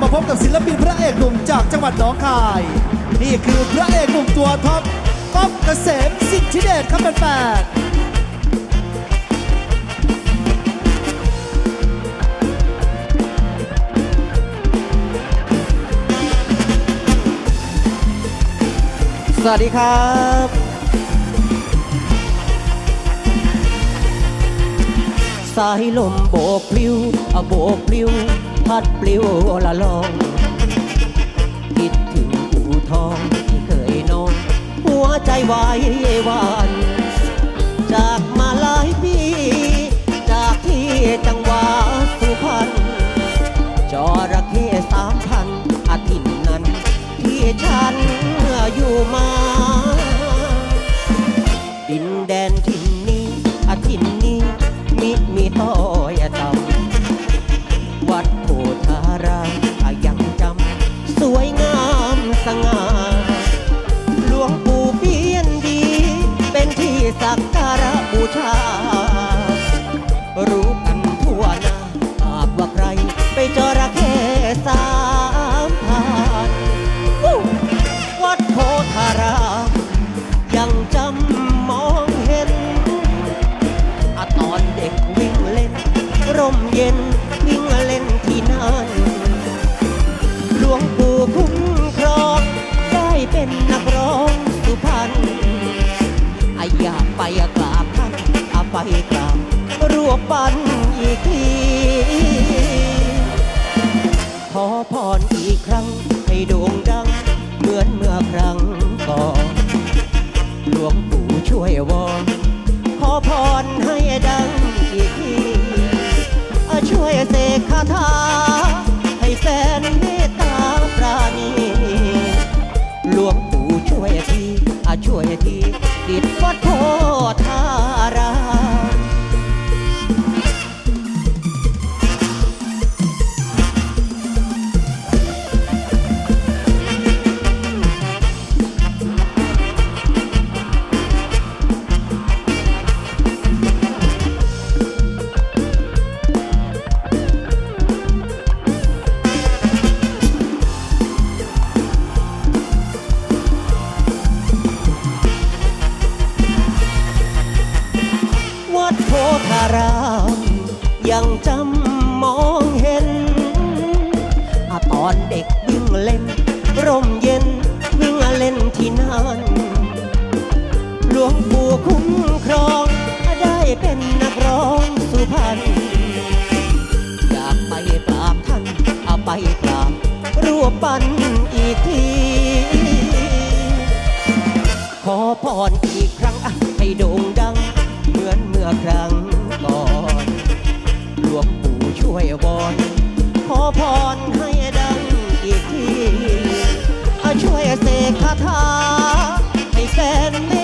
มาพบกับศิลปินพระเอกหนุ่มจากจังหวัดหนองคาย นี่คือพระเอกหนุ่มตัวท็อปก๊อฟเกษมสิทธิเดชครับแฟนสวัสดีครับ สายลมโบกพลิ้วอาโบกพลิ้ว พัดปลิวละลองคิดถึงอู่ทองที่เคยนอนหัวใจวายวานจากมาหลายปีจากที่จังหวัดสุพรรณจระเข้สามพันอาทิตย์นั้นที่ฉัน สักการะบูชา รู้กันทั่วหน้าหากว่าใครไปจระเข้สามพันวัดโพธารามยังจำมองเห็นอตอนเด็กวิ่งเล่น ร่มเย็นวิ่งเล่นที่นั่นหลวงปู่คุ้มครองได้เป็นนักร้องสุพรรณ อาอยากไปกราบท่านอาไปกราบรวบปันอีกที ขอพรอีกครั้งให้โด่งดัง เหมือนเมื่อครั้งก่อนหลวงปู่ช่วยวอน ยังจำมองเห็นอตอนเด็กวิ่งเล่น ร่มเย็นวิ่งเล่นที่นั่นหลวงปู่คุ้มครอง ได้เป็นนักร้องสุพรรณอยากไปกราบท่านเอาไปกราบรวบปันอีกที ขอพรอีกครั้งให้โด่งดัง sadly